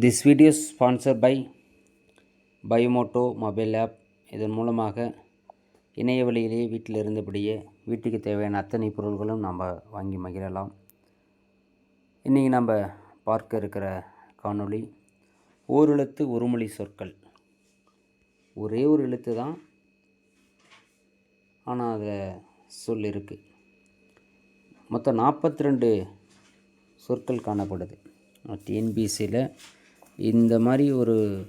This video sponsor by பயோமோட்டோ mobile app இதன் மூலமாக இணைய வழியிலேயே வீட்டில் இருந்தபடியே வீட்டுக்கு தேவையான அத்தனை பொருள்களும் நாம் வாங்கி மகிழலாம். இன்றைக்கி நம்ம பார்க்க இருக்கிற காணொளி ஓரெழுத்து ஒரு மொழி சொற்கள். ஒரே ஒரு எழுத்து தான் ஆனால் அதில் சொல் இருக்குது மொத்தம் நாற்பத்தி ரெண்டு சொற்கள் காணப்படுது. டிஎன்பிசியில் இந்த மாதிரி ஒரு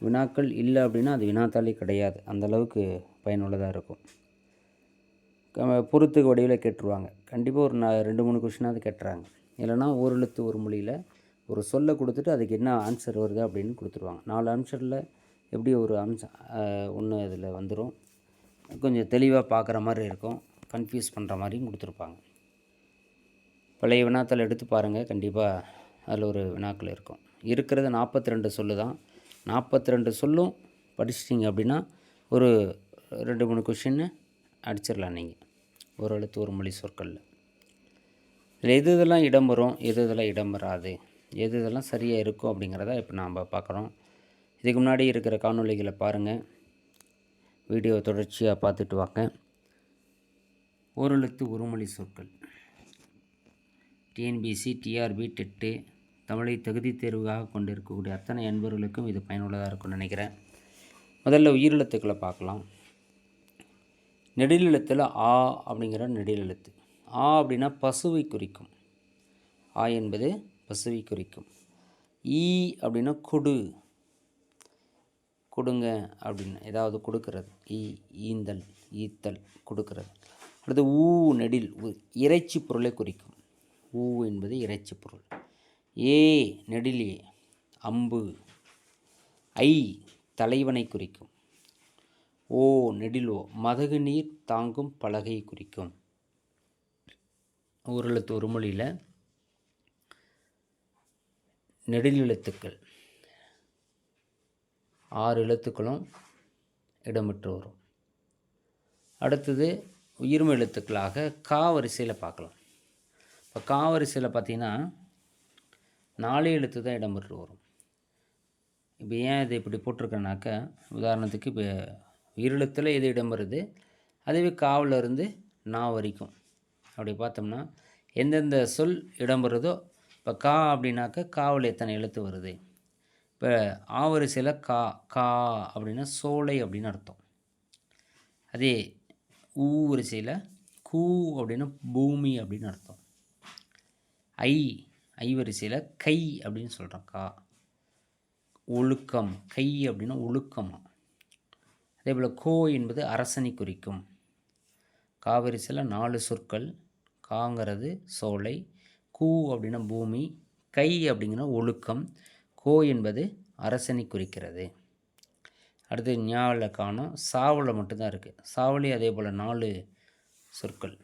வினாக்கள் இல்லை அப்படின்னா அது வினாத்தாளே கிடையாது. அந்தளவுக்கு பயனுள்ளதாக இருக்கும். க- பொறுத்துக்கு வடிவில் கேட்டுருவாங்க. கண்டிப்பாக ஒரு நான் ரெண்டு மூணு கொஷினாவது கேட்டுறாங்க. இல்லைன்னா ஒரு எழுத்து ஒரு மொழியில் ஒரு சொல்லை கொடுத்துட்டு அதுக்கு என்ன ஆன்சர் வருது அப்படின்னு கொடுத்துருவாங்க. நாலு ஆன்சரில் எப்படி ஒரு அம்சம் ஒன்று இதில் வந்துடும் கொஞ்சம் தெளிவாக பார்க்குற மாதிரி இருக்கும். கன்ஃபியூஸ் பண்ணுற மாதிரியும் கொடுத்துருப்பாங்க. பழைய வினாத்தாள் எடுத்து பாருங்கள் கண்டிப்பாக அதில் ஒரு வினாக்கள் இருக்கும். இருக்கிறது நாற்பத்தி ரெண்டு சொல்லு தான் நாற்பத்தி ரெண்டு சொல்லும் படிச்சிட்டிங்க அப்படின்னா ஒரு ரெண்டு மூணு கொஷின்னு அடிச்சிடலாம் நீங்கள் ஒரு எழுத்து ஒரு மொழி சொற்களில். இதில் எது இதெல்லாம் இடம் வரும் எது இதெல்லாம் இடம் வராது எது இதெல்லாம் சரியாக இருக்கும் அப்படிங்கிறத இப்போ நாம் பார்க்குறோம். இதுக்கு முன்னாடி இருக்கிற காணொளிகளை பாருங்கள் வீடியோ தொடர்ச்சியாக பார்த்துட்டு வாங்க. ஒரு எழுத்து ஒரு மொழி சொற்கள். டிஎன்பிசி டிஆர்பி டெட்டு தமிழை தகுதி தேர்வுக்காக கொண்டிருக்கக்கூடிய அத்தனை அன்பர்களுக்கும் இது பயனுள்ளதாக இருக்கும்னு நினைக்கிறேன். முதல்ல உயிரெழுத்துக்களை பார்க்கலாம். நெடிலெழுத்தில் ஆ அப்படிங்கிற நெடிலெழுத்து. ஆ அப்படின்னா பசுவை குறிக்கும். ஆ என்பது பசுவை குறிக்கும். ஈ அப்படின்னா கொடு. கொடுங்க அப்படின்னு ஏதாவது கொடுக்கறது. ஈ ஈந்தல் ஈத்தல் கொடுக்கறது. அடுத்து ஊ நெடில் இறைச்சி பொருளை குறிக்கும். ஊ என்பது இறைச்சி பொருள். ஏ நெடிலே அம்பு. ஐ தலைவனை குறிக்கும். ஓ நெடிலோ மதகு நீர் தாங்கும் பலகையை குறிக்கும். ஒரு எழுத்து ஒரு மொழியில் நெடில் எழுத்துக்கள். ஆறு எழுத்துக்களும் இடம்பெற்று வரும். அடுத்தது உயிர்மை எழுத்துக்களாக கா வரிசையில் பார்க்கலாம். இப்போ கா வரிசையில் பார்த்தீங்கன்னா நாலு எழுத்து தான் இடம்பெற்று வரும். இப்போ ஏன் இது இப்படி போட்டிருக்கேனாக்கா உதாரணத்துக்கு இப்போ உயிரெழுத்தில் எது இடம்பெறுது அதுவே காவில் நா வரைக்கும். அப்படி பார்த்தோம்னா எந்தெந்த சொல் இடம்பெறுதோ இப்போ கா அப்படின்னாக்கா காவில் எத்தனை எழுத்து வருது? இப்போ ஆவரிசையில் கா கா அப்படின்னா சோலை அப்படின்னு அர்த்தம். அதே ஊ வரிசையில் கூ அப்படின்னா பூமி அப்படின்னு அர்த்தம். ஐ ஐவரிசையில் கை அப்படின்னு சொல்கிறோம் கா. ஒழுக்கம். கை அப்படின்னா ஒழுக்கம். அதே போல் கோ என்பது அரசனை குறிக்கும். காவரிசையில் நாலு சொற்கள். காங்கிறது சோலை. கூ அப்படின்னா பூமி. கை அப்படிங்கிற ஒழுக்கம். கோ என்பது அரசனை குறிக்கிறது. அடுத்து ஞாவில் காணும். சாவலை மட்டும்தான் இருக்குது சாவலி அதே போல் நாலு சொற்கள்.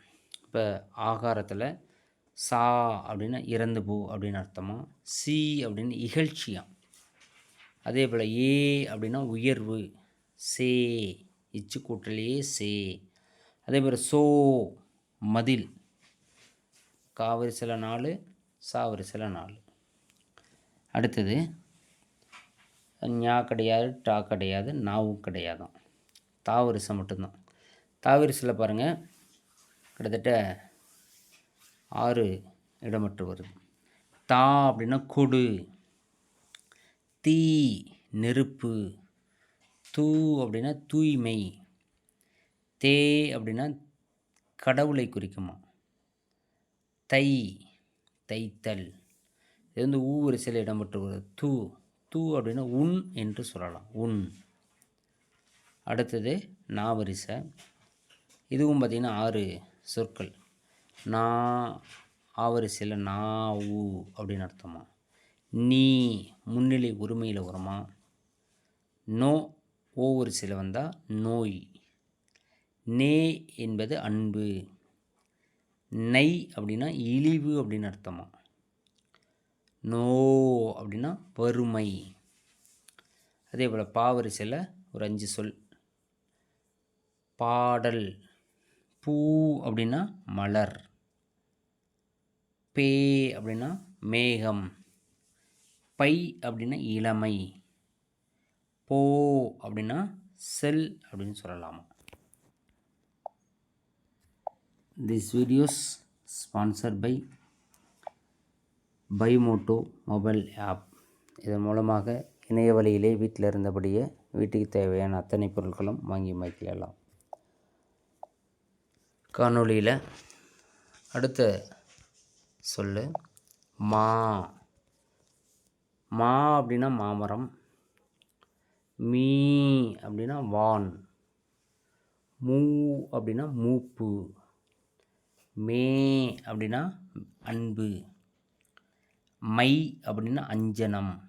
இப்போ ஆகாரத்தில் சா அப்படின்னா இறந்து போ அப்படின்னு அர்த்தமாக சி அப்படின்னு இகழ்ச்சியாம் அதே போல் ஏ அப்படின்னா உயர்வு. சே இச்சு கூட்டலையே சே. அதே போல் சோ மதில். காவிரி சில நாள் சாவரி சில நாள் அடுத்தது ஞா கிடையாது டா கிடையாது நாவும் கிடையாதும் தாவரிசம் மட்டும்தான். தாவரிசையில் பாருங்கள் கிட்டத்தட்ட ஆறு இடமற்று வருது. தா அப்படின்னா கொடு. தீ நெருப்பு. தூ அப்படின்னா தூய்மை. தே அப்படின்னா கடவுளை குறிக்குமா. தை தைத்தல். இது வந்து ஊ வரிசையில் இடம்பெற்று வருது. தூ. தூ அப்படின்னா உன் என்று சொல்லலாம். உன். அடுத்தது நா வரிசை இதுவும் பார்த்திங்கன்னா ஆறு சொற்கள். நா ஆவரிசையில் நா ஊ அப்படின்னு அர்த்தமா? நீ முன்னிலை உரிமையில் வருமா நோ ஓவரிசையில் வந்தால் நோய். நே என்பது அன்பு. நை அப்படின்னா இழிவு அப்படின்னு அர்த்தமா? நோ அப்படின்னா வறுமை. அதே போல் பாவரிசையில் ஒரு அஞ்சு சொல். பாடல். பூ அப்படின்னா மலர். பே அப்படின்னா மேகம். பை அப்படின்னா இளமை. போ அப்படின்னா செல் அப்படின்னு சொல்லலாமா? திஸ் வீடியோஸ் ஸ்பான்சர் பை பைமோட்டோ மொபைல் ஆப் இதன் மூலமாக இணைய வழியிலே வீட்டில் இருந்தபடியே வீட்டுக்கு தேவையான அத்தனை பொருட்களும் வாங்கி மகிழலாம். காணொளியில் அடுத்த சொல்லு. மா. மா அப்படின்னா மாமரம். மீ அப்படின்னா வான். மூ அப்படின்னா மூப்பு. மே அப்படின்னா அன்பு. மை அப்படின்னா அஞ்சனம்.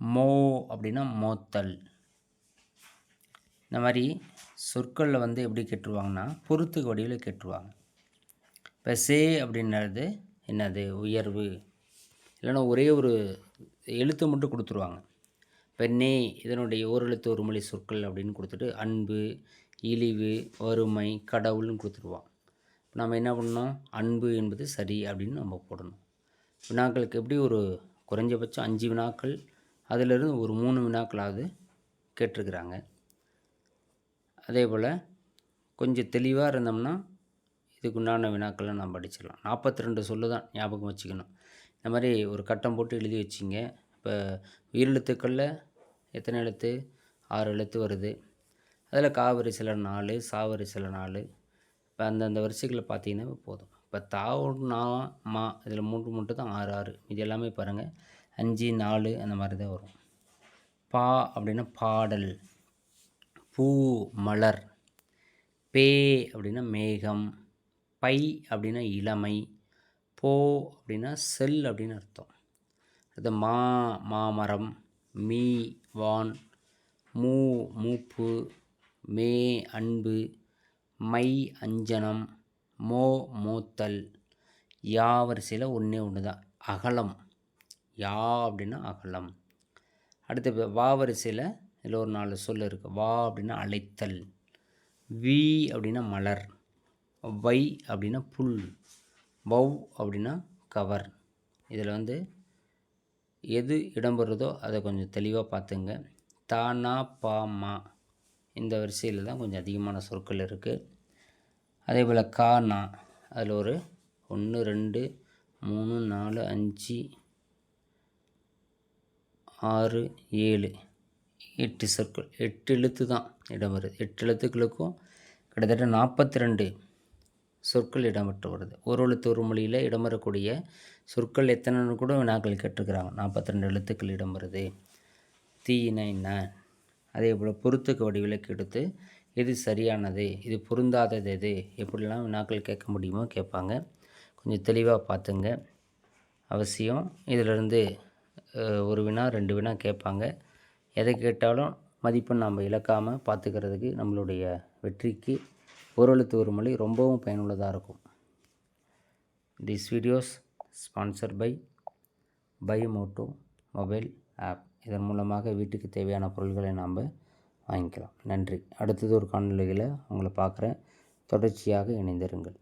மோ அப்படின்னா மோத்தல். இந்த மாதிரி சொற்களில் வந்து எப்படி கெட்டுருவாங்கன்னா பொறுத்துக்கு வடிவில் கெட்டுருவாங்க. இப்போ சே அப்படின்றது என்னது? உயர்வு. இல்லைன்னா ஒரே ஒரு எழுத்து மட்டும் கொடுத்துருவாங்க. இப்போ நே இதனுடைய ஓரெழுத்து ஒரு மொழி சொற்கள் அப்படின்னு கொடுத்துட்டு அன்பு இழிவு வறுமை கடவுள்னு கொடுத்துருவான் நம்ம என்ன பண்ணணும்? அன்பு என்பது சரி அப்படின்னு நம்ம போடணும். வினாக்களுக்கு எப்படி ஒரு குறைஞ்சபட்சம் அஞ்சு வினாக்கள் அதிலிருந்து ஒரு மூணு வினாக்களாவது கேட்டிருக்கிறாங்க. அதே போல் கொஞ்சம் தெளிவாக இருந்தோம்னா இதுக்குண்டான வினாக்களை நம்ம படிச்சிடலாம் நாற்பத்தி ரெண்டு சொல்லு தான் ஞாபகம் வச்சுக்கணும். இந்த மாதிரி ஒரு கட்டம் போட்டு எழுதி வச்சிங்க. இப்போ உயிரெழுத்துக்களில் எத்தனை எழுத்து? ஆறு எழுத்து வருது. அதில் காவிரி சில நாலு சாவரி சில நாலு. இப்போ அந்தந்த வரிசைகளை பார்த்தீங்கன்னா போதும். இப்போ தாவோடு நா மா இதில் மூன்று மட்டும் தான் ஆறு ஆறு. இது எல்லாமே பாருங்கள் அஞ்சு நாலு அந்த மாதிரி தான் வரும். பா அப்படின்னா பாடல். பூ மலர். பே அப்படின்னா மேகம். பை அப்படின்னா இளமை போ அப்படின்னா செல் அப்படின்னு அர்த்தம். அது மா மாமரம் மீ வான் மூ மூப்பு மே அன்பு மை அஞ்சனம் மோ மூத்தல். யா வரிசையில் ஒன்றே ஒன்று தான். அகலம். யா அப்படின்னா அகலம். அடுத்து வா வரிசையில் இதில் ஒரு நாலு சொல் இருக்குது வா அப்படின்னா அழைத்தல். வி அப்படின்னா மலர். வை அப்படின்னா புல் வவ் அப்படின்னா கவர். இதில் வந்து எது இடம்பெறுதோ அதை கொஞ்சம் தெளிவாக பார்த்துங்க. தானா பா மா இந்த வரிசையில் தான் கொஞ்சம் அதிகமான சொற்கள் இருக்குது அதே போல் கானா அதில் ஒரு ஒன்று ரெண்டு மூணு நாலு அஞ்சு ஆறு ஏழு எட்டு சொற்கள். எட்டு எழுத்து தான் இடம் வருது. எட்டு எழுத்துக்களுக்கும் கிட்டத்தட்ட நாற்பத்தி ரெண்டு சொற்கள் இடம்பெற்று வருது ஒரு எழுத்து ஒரு மொழியில் இடம்பெறக்கூடிய சொற்கள் எத்தனைன்னு கூட வினாக்கள் கேட்டிருக்கிறாங்க. நாற்பத்தி ரெண்டு எழுத்துக்கள் இடம் வருது தீயினா என்ன அதே போல் பொருத்துக்கு வடிவிலக்கு எடுத்து எது சரியானது? இது பொருந்தாதது எது? எப்படிலாம் வினாக்கள் கேட்க முடியுமோ கேட்பாங்க. கொஞ்சம் தெளிவாக பார்த்துங்க. அவசியம் இதிலிருந்து ஒரு வினா ரெண்டு வினா கேட்பாங்க. எதை கேட்டாலும் மதிப்பெண் நாம் இழக்காமல் பார்த்துக்கிறதுக்கு நம்மளுடைய வெற்றிக்கு ஓரெழுத்து ஒரு மொழி ரொம்பவும் பயனுள்ளதாக இருக்கும். This videos sponsor by by Moto mobile app இதன் மூலமாக வீட்டுக்கு தேவையான பொருள்களை நாம் வாங்கிக்கலாம். நன்றி. அடுத்தது ஒரு காணொலிகளை உங்களை பார்க்குறேன். தொடர்ச்சியாக இணைந்திருங்கள்.